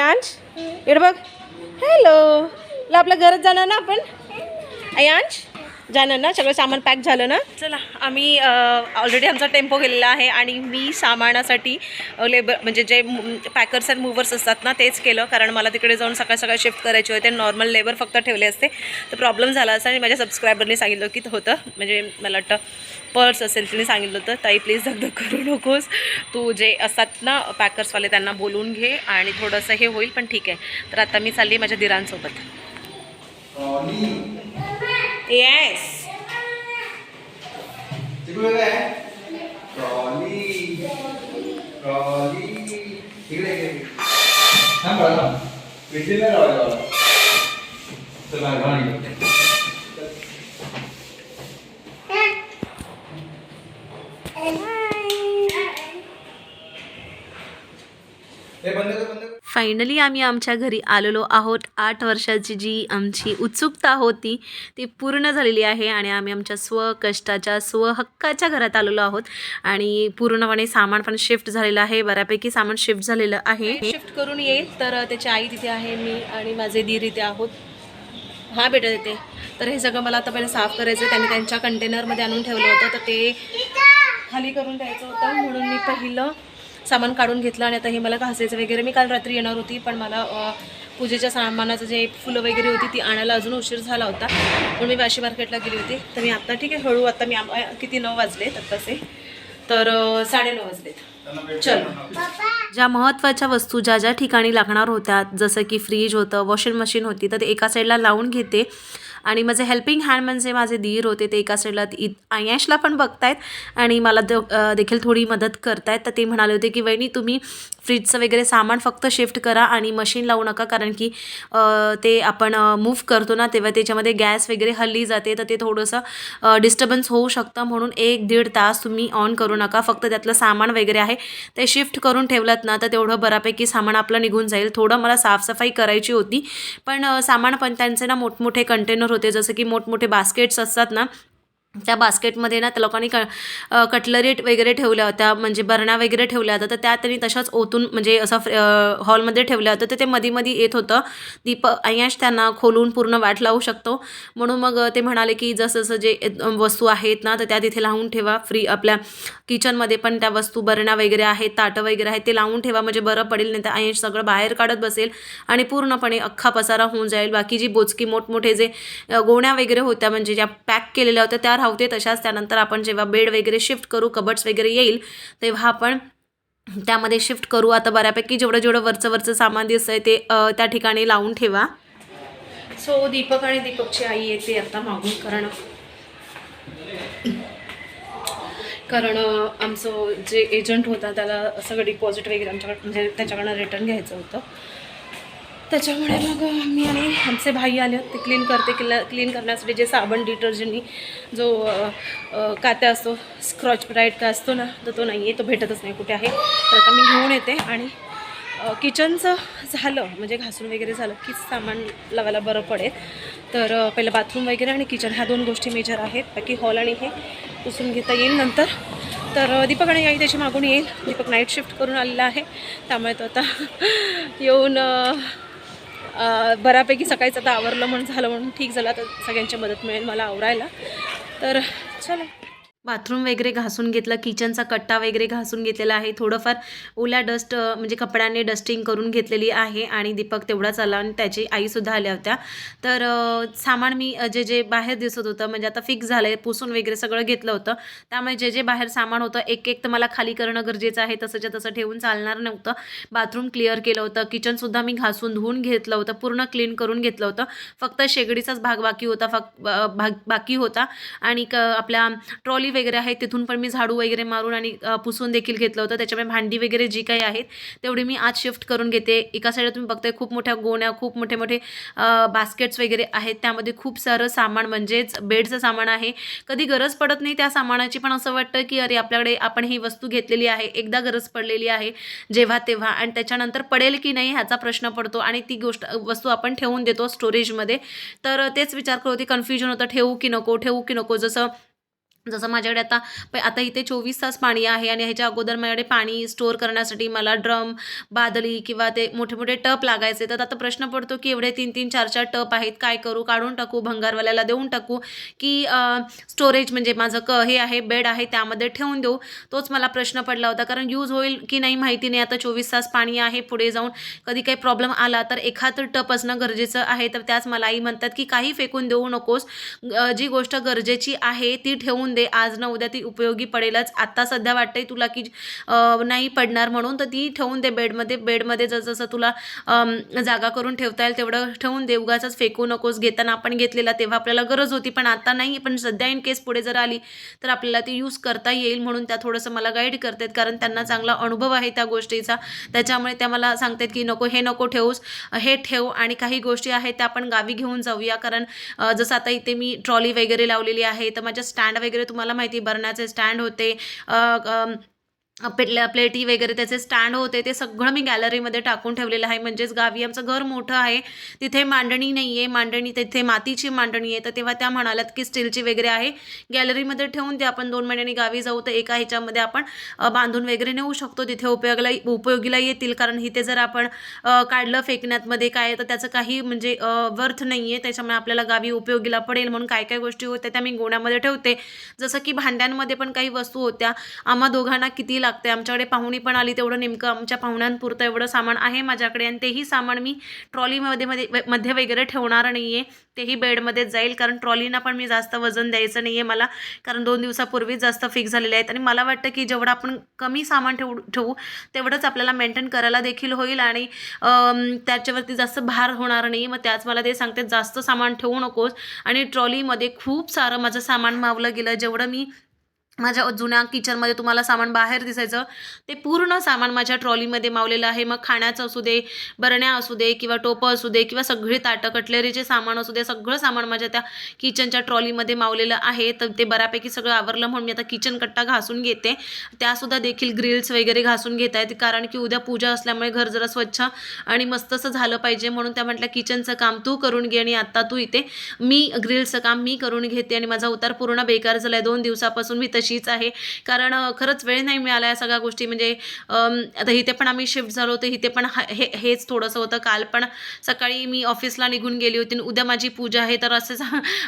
अयांश इकडे बघ. हॅलो ल आपल्या घरात जाणार ना आपण? अयांश जाणार ना? सगळं सामान पॅक झालं ना? चला आम्ही ऑलरेडी आमचा टेम्पो गेलेला आहे आणि मी सामानासाठी लेबर म्हणजे जे पॅकर्स अँड मूवर्स असतात ना तेच केलं. कारण मला तिकडे जाऊन सकाळ सकाळ शिफ्ट करायचे होते नॉर्मल लेबर फक्त ठेवले असते. तर प्रॉब्लेम झाला असा आणि माझ्या सबस्क्रायबरने सांगितलं की होतं. म्हणजे मला वाटतं पर्स असेल तिने सांगितलं होतं ताई प्लीज दगदग करू नकोस. तू जे असतात ना पॅकर्सवाले त्यांना बोलून घे आणि थोडंसं हे होईल पण ठीक आहे. तर आता मी चालली माझ्या दिरांसोबत. येस तिकडे फायनली आम्ही आमच्या घरी आलेलो आहोत. आठ वर्षाची जी आमची उत्सुकता होती ती पूर्ण झालेली आहे आणि आम्ही आमच्या स्वकष्टाच्या स्वहक्काच्या घरात आलेलो आहोत. आणि पूर्णपणे सामान पण शिफ्ट झालेलं आहे. बऱ्यापैकी सामान शिफ्ट झालेलं आहे. शिफ्ट करून येईल तर त्याची आई तिथे आहे मी आणि माझे दीर इथे आहोत. हा बेटा तिथे. तर हे सगळं मला आता पहिलं साफ करायचं त्यांनी त्यांच्या कंटेनरमध्ये आणून ठेवलं होतं तर ते खाली करून द्यायचं होतं. म्हणून मी पहिलं सामान काढून घेतलं आणि आता हे मला घासायचं वगैरे. मी काल रात्री येणार होती पण मला पूजेच्या सामानाचं जे फुलं वगैरे होती ती आणायला अजून उशीर झाला होता. म्हणून मी वाशी मार्केटला गेली होती. तर मी आत्ता ठीक आहे हळू आता मी किती नऊ वाजलेत आत्ताचे? तर साडेनऊ वाजलेत. चलो. ज्या महत्त्वाच्या वस्तू ज्या ज्या ठिकाणी लागणार होत्या जसं की फ्रीज होतं वॉशिंग मशीन होती तर ते एका साईडला लावून घेते. आणि माझे हेल्पिंग हँड म्हणजे माझे धीर होते ते एका साईडला इ आयशला पण बघतायत आणि मला द देखील थोडी मदत करतायत. तर ते म्हणाले होते की वहिनी तुम्ही फ्रीजचं वगैरे सामान फक्त शिफ्ट करा आणि मशीन लावू नका कारण की ते आपण मूव्ह करतो ना तेव्हा त्याच्यामध्ये गॅस वगैरे हल्ली जाते. तर ते थोडंसं डिस्टर्बन्स होऊ शकतं. म्हणून एक दीड तास तुम्ही ऑन करू नका. फक्त त्यातलं सामान वगैरे आहे ते शिफ्ट करून ठेवलंत ना तर तेवढं बऱ्यापैकी सामान आपलं निघून जाईल. थोडं मला साफसफाई करायची होती. पण सामान पण त्यांचे ना मोठमोठे कंटेनर होते. जसं की मोठमोठे बास्केट्स असतात ना त्या बास्केटमध्ये ना त्या लोकांनी क कटलरी वगैरे ठेवल्या होत्या म्हणजे बरणा वगैरे ठेवल्या होत्या. तर त्या त्यांनी तशाच ओतून म्हणजे असं हॉलमध्ये ठेवल्या होत्या. तर ते मध्ये मध्ये येत होतं. दीप अय्याश त्यांना खोलून पूर्ण वाट लावू शकतो. म्हणून मग ते म्हणाले की जसं जसं जे वस्तू आहेत ना तर त्या तिथे लावून ठेवा. फ्री आपल्या किचनमध्ये पण त्या वस्तू बरणा वगैरे आहेत ताटं वगैरे आहेत ते लावून ठेवा. म्हणजे बरं पडेल नाही तर अय्याश सगळं बाहेर काढत बसेल आणि पूर्णपणे अख्खा पसारा होऊन जाईल. बाकी जी बोचकी मोठमोठे जे गोण्या वगैरे होत्या म्हणजे ज्या पॅक केलेल्या होत्या त्या राहते तशाच त्यानंतर आपण जेव्हा बेड वगैरे शिफ्ट करू कबड्स वगैरे येईल तेव्हा आपण त्यामध्ये शिफ्ट करू. आता बऱ्यापैकी जेवढं जेवढं वरचं वरचं सामान दिसतंय ते त्या ठिकाणी लावून ठेवा. सो दीपक आणि दीपकची आई येते आता मागून कारण कारण आमचं जे एजंट होता त्याला सगळं डिपॉझिट वगैरे आमच्याकडे म्हणजे त्याच्याकडनं रिटर्न घ्यायचं होतं. त्याच्यामुळे मग मी आणि आमचे भाई आले ते क्लीन करते किल्ला क्लीन करण्यासाठी जे साबण डिटर्जंटनी जो कात्या असतो स्क्रॉच ब्राईट का असतो ना तर तो नाही आहे तो भेटतच नाही कुठे आहे. तर आता मी घेऊन येते आणि किचनचं झालं म्हणजे घासून वगैरे झालं की सामान लावायला बरं पडेल. तर पहिलं बाथरूम वगैरे आणि किचन ह्या दोन गोष्टी मेजर आहेत. बाकी हॉल आणि हे पुसून घेता येईल नंतर. तर दीपक आणि आई त्याची मागून येईल. दीपक नाईट शिफ्ट करून आलेला आहे. त्यामुळे तो आता येऊन बऱ्यापैकी सकाळीच आता आवरलं म्हणून झालं म्हणून ठीक झालं. आता सगळ्यांची मदत मिळेल मला आवरायला. तर चला. बाथरूम वगैरे घासून घेतलं किचनचा कट्टा वगैरे घासून घेतलेला आहे. थोडंफार ओल्या डस्ट म्हणजे कपड्याने डस्टिंग करून घेतलेली आहे आणि दीपक तेवढाच आला आणि त्याची आईसुद्धा आल्या होत्या. तर सामान मी जे जे बाहेर दिसत होतं म्हणजे आता फिक्स झालं आहे पुसून वगैरे सगळं घेतलं होतं. त्यामुळे जे जे बाहेर सामान होतं एक एक तर मला खाली करणं गरजेचं आहे. तसंच्या तसं ठेवून चालणार नव्हतं. बाथरूम क्लिअर केलं होतं. किचनसुद्धा मी घासून धुवून घेतलं होतं. पूर्ण क्लीन करून घेतलं होतं. फक्त शेगडीचाच भाग बाकी होता फक्त भाग बाकी होता. आणि क आपल्या ट्रॉली वगैरे आहे तिथून पण मी झाडू वगैरे मारून आणि पुसून देखील घेतलं होतं. त्याच्यामुळे भांडी वगैरे जी काही आहेत तेवढी मी आज शिफ्ट करून घेते. एका साईडला तुम्ही बघताय खूप मोठ्या गोण्या खूप मोठे मोठे बास्केट्स वगैरे आहेत. त्यामध्ये खूप सारं सामान म्हणजेच बेडचं सामान आहे. कधी गरज पडत नाही त्या सामानाची पण असं वाटतं की अरे आपल्याकडे आपण ही वस्तू घेतलेली आहे. एकदा गरज पडलेली आहे जेव्हा तेव्हा. आणि त्याच्यानंतर पडेल की नाही ह्याचा प्रश्न पडतो. आणि ती गोष्ट वस्तू आपण ठेवून देतो स्टोरेजमध्ये तर तेच विचार करत होती कन्फ्युजन होतं ठेवू की नको ठेवू की नको. जसं जसं माझ्याकडे आता प आता इथे चोवीस तास पाणी आहे आणि ह्याच्या अगोदर माझ्याकडे पाणी स्टोअर करण्यासाठी मला ड्रम बादली किंवा ते मोठे मोठे टप लागायचे. तर आता प्रश्न पडतो की एवढे तीन तीन चार चार टप आहेत काय करू? काढून टाकू भंगारवाल्याला देऊन टाकू की स्टोरेज म्हणजे माझं क हे आहे बेड आहे त्यामध्ये ठेवून देऊ? तोच मला प्रश्न पडला होता. कारण यूज होईल की नाही माहिती नाही. आता चोवीस तास पाणी आहे पुढे जाऊन कधी काही प्रॉब्लेम आला तर एखादं टप असणं गरजेचं आहे. तर त्याच मला आई म्हणतात की काही फेकून देऊ नकोस. जी गोष्ट गरजेची आहे ती ठेवून दे. आज ना उद्या ती उपयोगी पडेलच. आत्ता सध्या वाटतंय तुला की नाही पडणार म्हणून तर ती ठेवून दे बेडमध्ये बेडमध्ये जसं जसं तुला जागा करून ठेवता येईल तेवढं ठेवून दे. उगाच फेकू नकोस. घेताना आपण घेतलेला तेव्हा आपल्याला गरज होती पण आता नाही. पण सध्या इन केस पुढे जर आली तर आपल्याला ती यूज करता येईल म्हणून त्या थोडंसं मला गाईड करतात कारण त्यांना चांगला अनुभव आहे त्या गोष्टीचा. त्याच्यामुळे त्या मला सांगतात की नको हे नको ठेवूस. हे ठेव आणि काही गोष्टी आहेत त्या आपण गावी घेऊन जाऊया. कारण जसं आता इथे मी ट्रॉली वगैरे लावलेली आहे तर माझ्या स्टँड वगैरे तुम्हाला माहिती आहे, बरणाचे स्टँड होते. पेटल्या प्लेटी वगैरे त्याचे स्टँड होते ते सगळं मी गॅलरीमध्ये टाकून ठेवलेलं आहे. म्हणजेच गावी आमचं घर मोठं आहे. तिथे मांडणी नाही आहे मांडणी तिथे मातीची मांडणी आहे. तर तेव्हा त्या म्हणाल्यात की स्टीलची वगैरे आहे. गॅलरीमध्ये ठेवून ते आपण दोन महिन्यांनी गावी जाऊ तर एका ह्याच्यामध्ये आपण बांधून वगैरे नेऊ शकतो. तिथे उपयोगाला उपयोगीला येतील. कारण इथे जर आपण काढलं फेकण्यातमध्ये काय तर त्याचं काही म्हणजे वर्थ नाही आहे त्याच्यामुळे आपल्याला गावी उपयोगीला पडेल म्हणून काय काय गोष्टी होत्या त्या मी गोण्यामध्ये ठेवते. जसं की भांड्यांमध्ये पण काही वस्तू होत्या. आम्हा दोघांना किती लागते. आमच्याकडे पाहुणी पण आली तेवढं नेमकं आमच्या पाहुण्यांपुरतं एवढं सामान आहे माझ्याकडे आणि तेही सामान मी ट्रॉलीमध्ये मध्ये मध्ये वगैरे ठेवणार नाही आहे तेही बेडमध्ये जाईल कारण ट्रॉलीना पण मी जास्त वजन द्यायचं नाही आहे मला. कारण दोन दिवसापूर्वीच जास्त फिक्स झालेले आहेत आणि मला वाटतं की जेवढं आपण कमी सामान ठेवू ठेवू तेवढंच आपल्याला मेंटेन करायला देखील होईल आणि त्याच्यावरती जास्त भार होणार नाही मग त्याच मला ते सांगते जास्त सामान ठेवू नकोस. आणि ट्रॉलीमध्ये खूप सारं माझं सामान मावलं गेलं. जेवढं मी माझ्या जुन्या किचनमध्ये तुम्हाला सामान बाहेर दिसायचं. ते पूर्ण सामान माझ्या ट्रॉलीमध्ये मावलेलं आहे. मग खाण्याचं असू दे बरण्या असू दे किंवा टोपं असू दे किंवा सगळे ताटं कटलेरीचे सामान असू दे सगळं सामान माझ्या त्या किचनच्या ट्रॉलीमध्ये मावलेलं आहे. तर ते बऱ्यापैकी सगळं आवरलं म्हणून मी आता किचन कट्टा घासून घेते. त्यासुद्धा देखील ग्रिल्स वगैरे घासून घेत आहेत. कारण की उद्या पूजा असल्यामुळे घर जरा स्वच्छ आणि मस्तसं झालं पाहिजे म्हणून त्या म्हटल्या किचनचं काम तू करून घे आणि आत्ता तू इथे मी ग्रिल्सचं काम मी करून घेते आणि माझा उतार पूर्ण बेकार झाला आहे दोन दिवसापासून मी तशी तशीच आहे. कारण खरंच वेळ नाही मिळाला या सगळ्या गोष्टी. म्हणजे आता इथे पण आम्ही शिफ्ट झालो होतो. इथे पण हा- हे हेच थोडंसं होतं. काल पण सकाळी मी ऑफिसला निघून गेली होती. आणि उद्या माझी पूजा आहे. तर असंच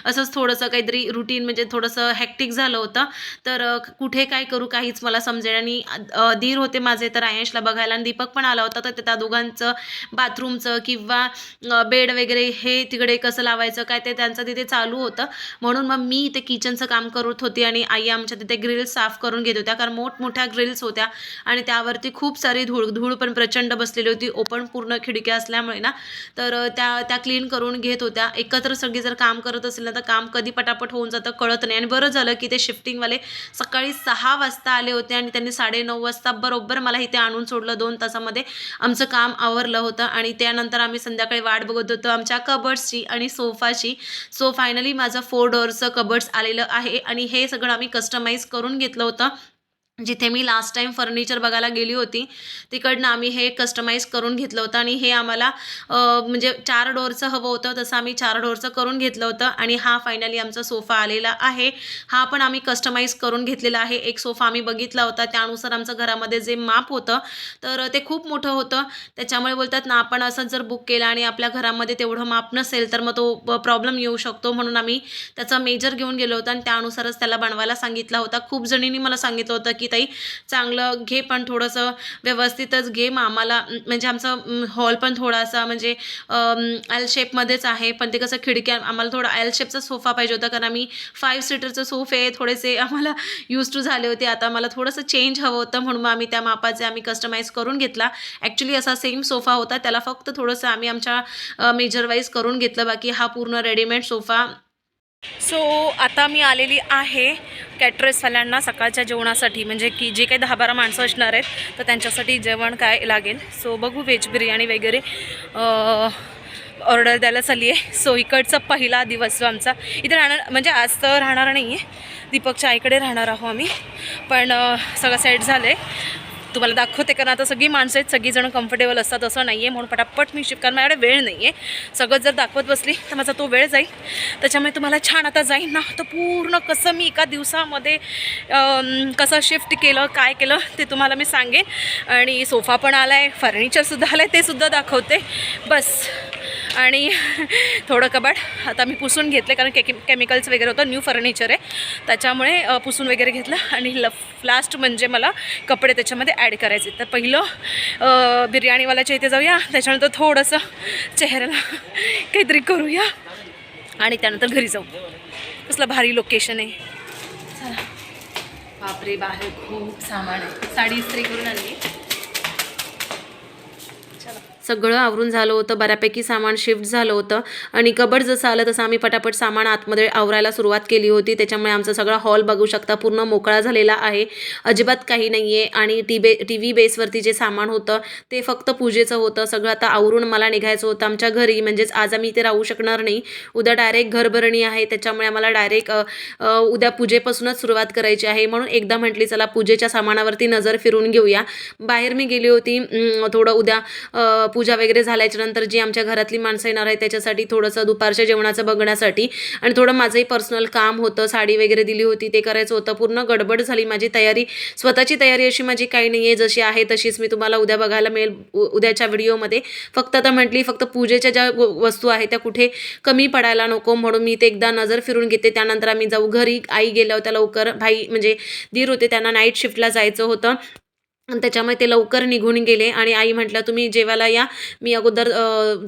असंच थोडंसं काहीतरी रुटीन म्हणजे थोडंसं हॅक्टिक झालं होतं. तर कुठे काय करू काहीच मला समजेल आणि धीर दीर होते माझे. तर आयशला बघायला आणि दीपक पण आला होता. तर त्या दोघांचं बाथरूमचं किंवा बेड वगैरे हे तिकडे कसं लावायचं काय ते त्यांचं तिथे चालू होतं. म्हणून मग मी इथे किचनचं काम करत होती. आणि आई आमच्या ते ग्रिल्स साफ करून घेत होत्या कारण मोठमोठ्या ग्रिल्स होत्या आणि त्यावरती खूप सारी धूळ धूळ पण प्रचंड बसलेली होती. ओपन पूर्ण खिडक्या असल्यामुळे ना. तर त्या त्या क्लीन करून घेत होत्या. एकत्र सगळी जर काम करत असेल ना तर काम कधी पटापट होऊन जातं कळत नाही. आणि बरं झालं की ते शिफ्टिंगवाले सकाळी सहा वाजता आले होते आणि त्यांनी साडे नऊ वाजता बरोबर मला इथे आणून सोडलं दोन तासामध्ये. आमचं काम आवरलं होतं आणि त्यानंतर आम्ही संध्याकाळी वाट बघत होतो. आमच्या कबर्ड्सची आणि सोफाची सो फायनली माझं फोर डोअरचं कबर्ड्स आलेलं आहे आणि हे सगळं आम्ही कस्टमाइज करून घेतलं होतं. जिथे मी लास्ट टाईम फर्निचर बघायला गेली होती तिकडनं आम्ही हे कस्टमाइज करून घेतलं होतं आणि हे आम्हाला म्हणजे चार डोअरचं हवं होतं तसं आम्ही चार डोअरचं करून घेतलं होतं आणि हा फायनली आमचा सोफा आलेला आहे. हा पण आम्ही कस्टमाइज करून घेतलेला आहे. एक सोफा आम्ही बघितला होता त्यानुसार आमचं घरामध्ये जे माप होतं तर ते खूप मोठं होतं. त्याच्यामुळे बोलतात ना आपण असं जर बुक केलं आणि आपल्या घरामध्ये तेवढं माप नसेल तर मग तो प्रॉब्लेम येऊ शकतो. म्हणून आम्ही त्याचा मेजर घेऊन गेलो होतो आणि त्यानुसारच त्याला बनवायला सांगितला होता. खूप जणींनी मला सांगितलं होतं की ताई. चांगलं घे पण थोडंसं व्यवस्थितच घे. मग आम्हाला म्हणजे आमचं हॉल पण थोडासा म्हणजे एल शेपमध्येच आहे. पण ते कसं खिडक्या आम्हाला थोडा एल शेपचा सोफा पाहिजे होता. कारण आम्ही फाईव्ह सीटरचं सोफे थोडेसे आम्हाला यूज टू झाले होते. आता आम्हाला थोडंसं चेंज हवं होतं. म्हणून मग आम्ही त्या मापाचे आम्ही कस्टमाइज करून घेतला. ॲक्च्युली असा सेम सोफा होता. त्याला फक्त थोडंसं आम्ही आमच्या मेजरवाईज करून घेतलं. बाकी हा पूर्ण रेडीमेड सोफा सो आता मी आलेली आहे कॅटरेसवाल्यांना सकाळच्या जेवणासाठी. म्हणजे की जे काही दहा बारा माणसं असणार आहेत तर त्यांच्यासाठी जेवण काय लागेल? सो बघू व्हेज बिर्याणी वगैरे ऑर्डर द्यायला चालली आहे. सो इकडचा पहिला दिवस जो आमचा इथे राहणार म्हणजे आज तर राहणार नाही आहे दीपकच्या आईकडे राहणार आहो आम्ही. पण सगळं सेट झालं आहे तुम्हाला दाखवते कारण आता सगळी माणसं आहेत सगळीजणं कम्फर्टेबल असतात असं नाही आहे म्हणून पटापट मी शिफ्ट कारण माझ्याकडे वेळ नाही आहे सगळं जर दाखवत बसली तर माझा तो वेळ जाईल. त्याच्यामुळे तुम्हाला छान आता जाईल ना. तर पूर्ण कसं मी एका दिवसामध्ये कसं शिफ्ट केलं काय केलं ते तुम्हाला मी सांगेन. आणि सोफा पण आला आहे फर्निचरसुद्धा आलं आहे ते सुद्धा दाखवते. बस. आणि थोडं कबाड. आता मी पुसून घेतलं कारण के केमिकल्स वगैरे होतं न्यू फर्निचर आहे. त्याच्यामुळे पुसून वगैरे घेतलं आणि ल लास्ट म्हणजे मला कपडे त्याच्यामध्ये ॲड करायचे. तर पहिलं बिर्याणीवाल्याच्या इथे जाऊया. त्याच्यानंतर थोडंसं चेहऱ्याला काहीतरी करूया. आणि त्यानंतर घरी जाऊ. कसलं भारी लोकेशन आहे. चला. बापरे बाहेर खूप सामान आहे. साडी इस्त्री करून आणली. सगळं आवरून झालं होतं. बऱ्यापैकी सामान शिफ्ट झालं होतं. आणि कबड जसं आलं तसं आम्ही पटापट सामान आतमध्ये आवरायला सुरुवात केली होती. त्याच्यामुळे आमचा सगळा हॉल बघू शकता. पूर्ण मोकळा झालेला आहे. अजिबात काही नाही आहे आणि टी बे टी व्ही बेसवरती जे सामान होतं ते फक्त पूजेचं होतं. सगळं आता आवरून मला निघायचं होतं. आमच्या घरी म्हणजेच आज आम्ही इथे राहू शकणार नाही. उद्या डायरेक्ट घरभरणी आहे. त्याच्यामुळे आम्हाला डायरेक्ट उद्या पूजेपासूनच सुरुवात करायची आहे. म्हणून एकदा म्हटली चला पूजेच्या सामानावरती नजर फिरून घेऊया. बाहेर मी गेली होती. थोडं उद्या अं, पूजा वगैरे झाल्याच्यानंतर जी आमच्या घरातली माणसं येणार आहे त्याच्यासाठी थोडंसं दुपारच्या जेवणाचं बघण्यासाठी आणि थोडं माझंही पर्सनल काम होतं साडी वगैरे दिली होती ते करायचं होतं. पूर्ण गडबड झाली. माझी तयारी स्वतःची तयारी अशी माझी काही नाही आहे जशी आहे तशीच मी तुम्हाला उद्या बघायला मिळेल उद्याच्या व्हिडिओमध्ये. फक्त आता म्हटली फक्त पूजेच्या ज्या व- वस्तू आहेत त्या कुठे कमी पडायला नको. म्हणून मी ते एकदा नजर फिरून घेते. त्यानंतर आम्ही जाऊ घरी. आई गेल्या होत्या लवकर भाई म्हणजे धीर होते त्यांना नाईट शिफ्टला जायचं होतं. त्याच्यामुळे ते लवकर निघून गेले. आणि आई म्हटलं तुम्ही जेवायला या. मी अगोदर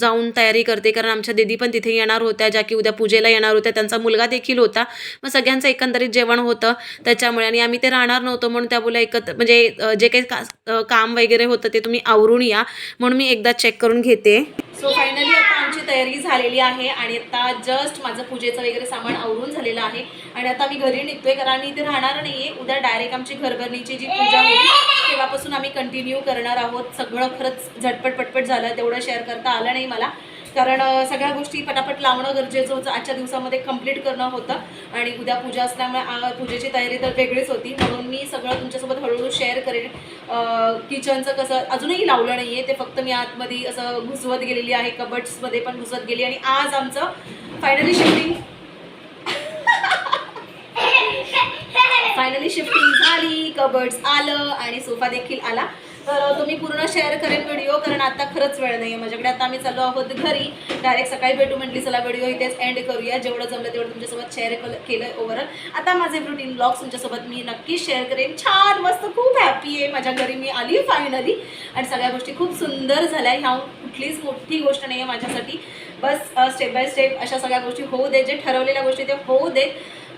जाऊन तयारी करते. कारण आमच्या दिदी पण तिथे येणार होत्या ज्या की उद्या पूजेला येणार होत्या. त्यांचा मुलगा देखील होता. मग सगळ्यांचं एकंदरीत जेवण होतं. त्याच्यामुळे आणि आम्ही ते राहणार नव्हतो म्हणून त्या बोला एकत्र म्हणजे जे काही का काम वगैरे होतं ते तुम्ही आवरून या. म्हणून मी एकदा चेक करून घेते. सो फायनली आता आमची तयारी झालेली आहे आणि आता जस्ट माझं पूजेचं वगैरे सामान आवरून झालेलं आहे. आणि आता मी घरी निघतोय कारण मी इथे राहणार नाही आहे उद्या डायरेक्ट आमची घरभरणीची जी पूजा होती तेव्हापासून आम्ही कंटिन्यू करणार आहोत. सगळं खरंच झटपट पटपट झालं तेवढं शेअर करता आलं नाही मला. कारण सगळ्या गोष्टी पटापट लावणं गरजेचं होतं. आजच्या दिवसामध्ये कंप्लीट करणं होतं. आणि उद्या पूजा असल्यामुळे पूजेची तयारी तर वेगळीच होती. म्हणून मी सगळं तुमच्यासोबत हळूहळू शेअर करेन. किचनचं कसं अजूनही लावलं नाही आहे ते फक्त मी आतमध्ये असं घुसवत गेलेली आहे. कबड्समध्ये पण घुसवत गेली आणि आज आमचं फायनली शिफ्टिंग फायनली शिफ्टिंग झाली. कबर्ड्स आलं आणि सोफा देखील आला. तर तुम्ही पूर्ण शेअर करेन व्हिडिओ कारण आता खरंच वेळ नाही आहे माझ्याकडे आता आम्ही चाललो आहोत घरी. डायरेक्ट सकाळी भेटू म्हटली चला व्हिडिओ इथेच एंड करूया. जेवढं जमलं तेवढं तुमच्यासोबत शेअर केलं ओव्हरऑल आता माझे रुटीन ब्लॉग्स तुमच्यासोबत मी नक्कीच शेअर करेन. छान मस्त खूप हॅपी आहे. माझ्या घरी मी आली फायनली आणि सगळ्या गोष्टी खूप सुंदर झाल्या. ह्या कुठलीच मोठी गोष्ट नाही आहे माझ्यासाठी. बस स्टेप बाय स्टेप अशा सगळ्या गोष्टी होऊ दे जे ठरवलेल्या गोष्टी ते होऊ देत.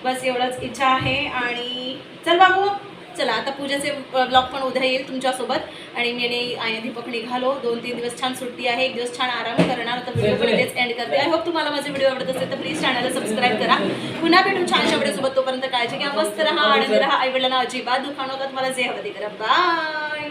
बस एवढंच. इच्छा आहे. आणि चल बाबू. चला आता पूजेचे ब्लॉग पण उद्या येईल तुमच्यासोबत. आणि मी आणि आई दीपक निघालो. दोन तीन दिवस छान सुट्टी आहे. एक दिवस छान आराम करणार. आता व्हिडिओ पण इथेच एंड करते. आय होप तुम्हाला माझे व्हिडिओ आवडत असेल तर प्लीज चॅनलला सबस्क्राईब करा. पुन्हा भेटून छानशा व्हिडिओ तोपर्यंत काळजी घ्या. मस्त राहा आनंदी राहा. आई वडिलांना अजिबात दुखावू नका. तुम्हाला जे हवं ते करा. बाय